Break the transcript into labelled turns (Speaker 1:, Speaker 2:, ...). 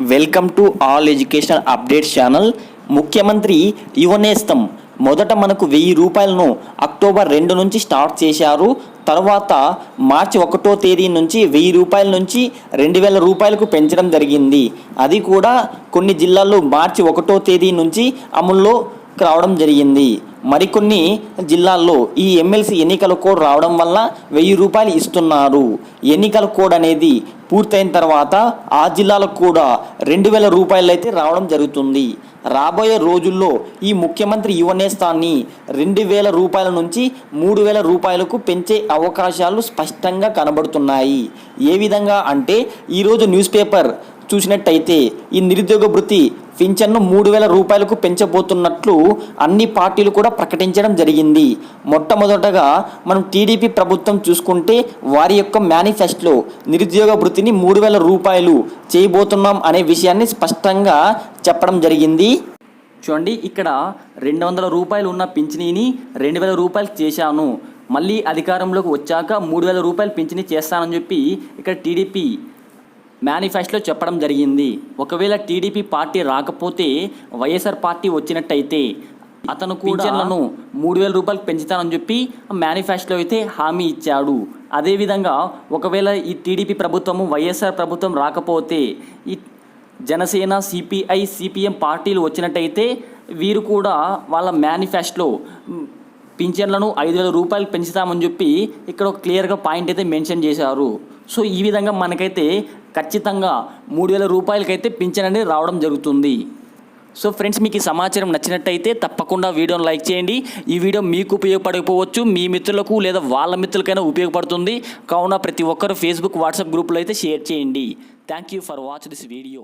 Speaker 1: Welcome to all educational updates channel. ముఖ్యమంత్రి యువనేస్తం మొదట మనకు వెయ్యి రూపాయలను అక్టోబర్ రెండు నుంచి స్టార్ట్ చేశారు. తర్వాత మార్చి ఒకటో తేదీ నుంచి వెయ్యి రూపాయల నుంచి రెండు వేల రూపాయలకు పెంచడం జరిగింది. అది కూడా కొన్ని జిల్లాల్లో మార్చి ఒకటో తేదీ నుంచి అమల్లో రావడం జరిగింది. మరికొన్ని జిల్లాల్లో ఈ ఎమ్మెల్సీ ఎన్నికల కోడ్ రావడం వల్ల వెయ్యి రూపాయలు ఇస్తున్నారు. ఎన్నికల కోడ్ అనేది పూర్తయిన తర్వాత ఆ జిల్లాలకు కూడా రెండు వేల రూపాయలు అయితే రావడం జరుగుతుంది. రాబోయే రోజుల్లో ఈ ముఖ్యమంత్రి యువనేస్తాన్ని రెండు వేల రూపాయల నుంచి మూడు వేల రూపాయలకు పెంచే అవకాశాలు స్పష్టంగా కనబడుతున్నాయి. ఏ విధంగా అంటే ఈరోజు న్యూస్ పేపర్ చూసినట్టయితే ఈ నిరుద్యోగ వృత్తి పింఛన్ను మూడు వేల రూపాయలకు పెంచబోతున్నట్లు అన్ని పార్టీలు కూడా ప్రకటించడం జరిగింది. మొట్టమొదటగా మనం టీడీపీ ప్రభుత్వం చూసుకుంటే వారి యొక్క మేనిఫెస్టోలో నిరుద్యోగ వృత్తిని మూడు వేల రూపాయలు చేయబోతున్నాం అనే విషయాన్ని స్పష్టంగా చెప్పడం జరిగింది. చూడండి ఇక్కడ రెండు వందల రూపాయలు ఉన్న పింఛనీని రెండు వేల రూపాయలు చేశాను. మళ్ళీ అధికారంలోకి వచ్చాక మూడు వేల రూపాయలు పింఛనీ చేస్తానని చెప్పి ఇక్కడ టీడీపీ మేనిఫెస్టోలో చెప్పడం జరిగింది. ఒకవేళ టీడీపీ పార్టీ రాకపోతే వైఎస్ఆర్ పార్టీ వచ్చినట్టయితే అతను పింఛన్లను మూడు వేల రూపాయలు పెంచుతానని చెప్పి మేనిఫెస్టోలో అయితే హామీ ఇచ్చాడు. అదేవిధంగా ఒకవేళ ఈ టీడీపీ ప్రభుత్వము వైఎస్ఆర్ ప్రభుత్వం రాకపోతే ఈ జనసేన సిపిఐ సిపిఎం పార్టీలు వచ్చినట్టయితే వీరు కూడా వాళ్ళ మేనిఫెస్టోలో పింఛన్లను ఐదు వేల రూపాయలు పెంచుతామని చెప్పి ఇక్కడ ఒక క్లియర్గా పాయింట్ అయితే మెన్షన్ చేశారు. సో ఈ విధంగా మనకైతే ఖచ్చితంగా మూడు వేల రూపాయలకైతే పింఛన్ అనేది రావడం జరుగుతుంది. సో ఫ్రెండ్స్ మీకు ఈ సమాచారం నచ్చినట్టయితే తప్పకుండా వీడియోను లైక్ చేయండి. ఈ వీడియో మీకు ఉపయోగపడకపోవచ్చు మీ మిత్రులకు లేదా వాళ్ళ మిత్రులకైనా ఉపయోగపడుతుంది. కావున ప్రతి ఒక్కరు ఫేస్బుక్ వాట్సాప్ గ్రూప్లో అయితే షేర్ చేయండి. Thank you for watch this video